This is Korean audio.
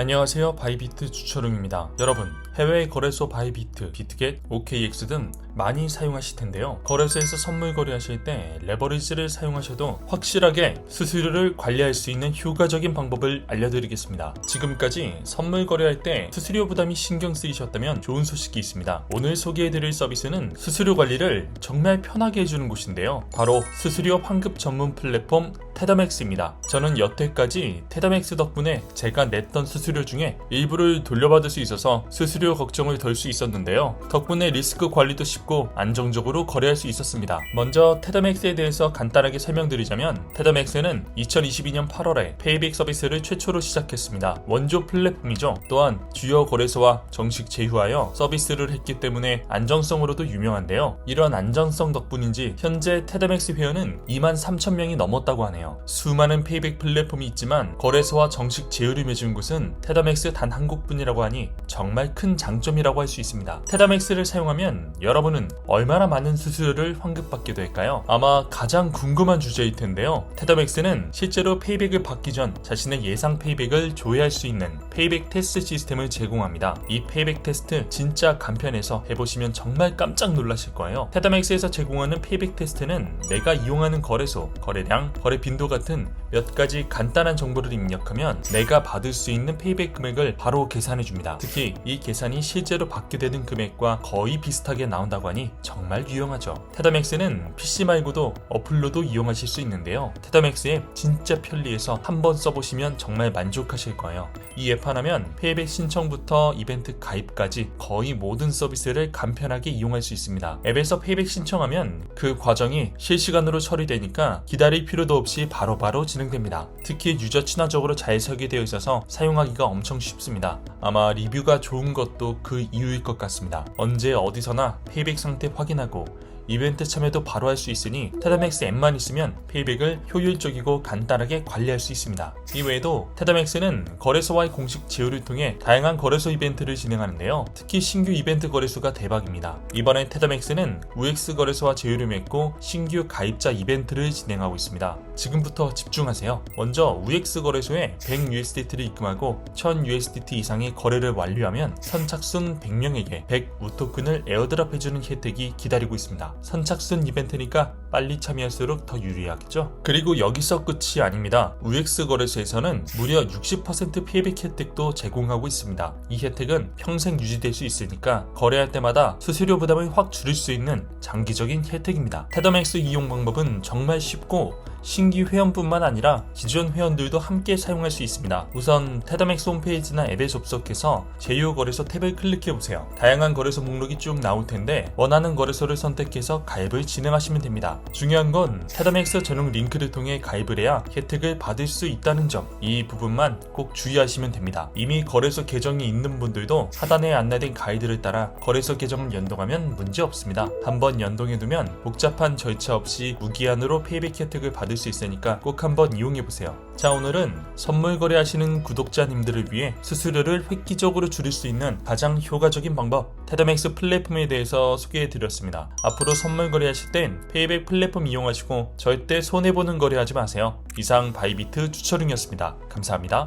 안녕하세요. 바이비트 주철웅입니다. 여러분 해외 거래소 바이비트, 비트겟, OKX 등 많이 사용하실 텐데요 거래소에서 선물 거래하실 때 레버리지를 사용하셔도 확실하게 수수료를 관리할 수 있는 효과적인 방법을 알려드리겠습니다 지금까지 선물 거래할 때 수수료 부담이 신경 쓰이셨다면 좋은 소식이 있습니다 오늘 소개해드릴 서비스는 수수료 관리를 정말 편하게 해주는 곳인데요 바로 수수료 환급 전문 플랫폼 테더맥스입니다. 저는 여태까지 테더맥스 덕분에 제가 냈던 수수료 중에 일부를 돌려받을 수 있어서 수수료 걱정을 덜 수 있었는데요. 덕분에 리스크 관리도 쉽고 안정적으로 거래할 수 있었습니다. 먼저 테더맥스에 대해서 간단하게 설명드리자면 테더맥스는 2022년 8월에 페이백 서비스를 최초로 시작했습니다. 원조 플랫폼이죠. 또한 주요 거래소와 정식 제휴하여 서비스를 했기 때문에 안정성으로도 유명한데요. 이런 안정성 덕분인지 현재 테더맥스 회원은 2만 3천 명이 넘었다고 하네요. 수많은 페이백 플랫폼이 있지만 거래소와 정식 제휴를 맺은 곳은 테더맥스 단 한 곳뿐이라고 하니 정말 큰 장점이라고 할 수 있습니다. 테더맥스를 사용하면 여러분은 얼마나 많은 수수료를 환급받게 될까요? 아마 가장 궁금한 주제일 텐데요. 테더맥스는 실제로 페이백을 받기 전 자신의 예상 페이백을 조회할 수 있는 페이백 테스트 시스템을 제공합니다. 이 페이백 테스트 진짜 간편해서 해보시면 정말 깜짝 놀라실 거예요. 테더맥스에서 제공하는 페이백 테스트는 내가 이용하는 거래소, 거래량, 거래 빈도 같은 몇 가지 간단한 정보를 입력하면 내가 받을 수 있는 페이백 금액을 바로 계산해 줍니다. 특히 이 계산이 실제로 받게 되는 금액과 거의 비슷하게 나온다고 하니 정말 유용하죠. 테더맥스는 PC 말고도 어플로도 이용하실 수 있는데요. 테더맥스 앱 진짜 편리해서 한번 써보시면 정말 만족하실 거예요. 이 앱 하나면 페이백 신청부터 이벤트 가입까지 거의 모든 서비스를 간편하게 이용할 수 있습니다. 앱에서 페이백 신청하면 그 과정이 실시간으로 처리되니까 기다릴 필요도 없이 바로바로 진행 됩니다. 특히 유저 친화적으로 잘 설계되어 있어서 사용하기가 엄청 쉽습니다. 아마 리뷰가 좋은 것도 그 이유일 것 같습니다. 언제 어디서나 페이백 상태 확인하고 이벤트 참여도 바로 할 수 있으니 테더맥스 앱만 있으면 페이백을 효율적이고 간단하게 관리할 수 있습니다. 이외에도 테더맥스는 거래소와의 공식 제휴를 통해 다양한 거래소 이벤트를 진행하는데요. 특히 신규 이벤트 거래소가 대박입니다. 이번에 테더맥스는 UX 거래소와 제휴를 맺고 신규 가입자 이벤트를 진행하고 있습니다. 지금부터 집중 하세요. 먼저 UX 거래소에 100USDT를 입금하고 1000USDT 이상의 거래를 완료하면 선착순 100명에게 100 우토큰을 에어드랍 해주는 혜택이 기다리고 있습니다. 선착순 이벤트니까 빨리 참여할수록 더 유리하겠죠? 그리고 여기서 끝이 아닙니다. UX 거래소에서는 무려 60% 피해백 혜택도 제공하고 있습니다. 이 혜택은 평생 유지될 수 있으니까 거래할 때마다 수수료 부담을 확 줄일 수 있는 장기적인 혜택입니다. 테더맥스 이용 방법은 정말 쉽고 신규 회원뿐만 아니라 기존 회원들도 함께 사용할 수 있습니다. 우선 테더맥스 홈페이지나 앱에 접속해서 제휴 거래소 탭을 클릭해 보세요. 다양한 거래소 목록이 쭉 나올 텐데 원하는 거래소를 선택해서 가입을 진행하시면 됩니다. 중요한 건 테더맥스 전용 링크를 통해 가입을 해야 혜택을 받을 수 있다는 점. 이 부분만 꼭 주의하시면 됩니다. 이미 거래소 계정이 있는 분들도 하단에 안내된 가이드를 따라 거래소 계정을 연동하면 문제 없습니다. 한번 연동해 두면 복잡한 절차 없이 무기한으로 페이백 혜택을 받을 수 있으니까 꼭 한번 이용해 보세요. 자 오늘은 선물 거래하시는 구독자님들을 위해 수수료를 획기적으로 줄일 수 있는 가장 효과적인 방법 테더맥스 플랫폼에 대해서 소개해 드렸습니다. 앞으로 선물 거래하실 땐 페이백 플랫폼 이용하시고 절대 손해보는 거래하지 마세요. 이상 바이비트 주철웅이었습니다. 감사합니다.